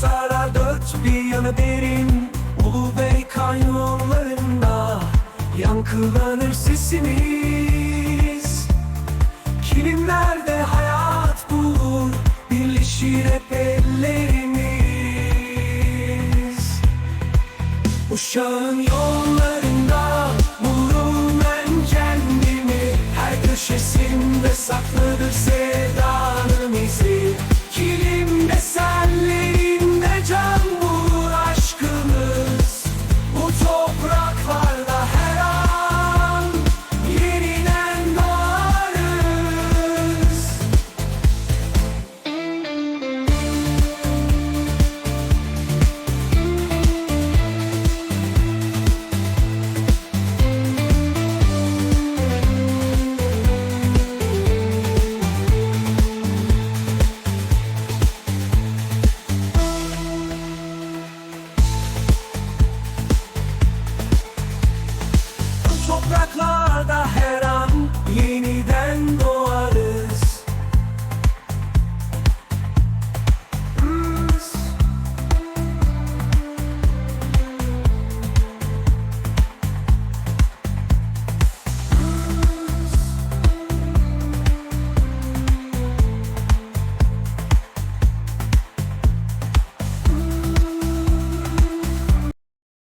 sarar dört bir yanı derin. Ulu Bey kanyonlarında Yankılanır sesimiz. Kilimlerde hayat bulur Birleşir hep ellerimiz. Uşağın yollarında bulurum ben kendimi. Her köşesinde saklıdır sevdanın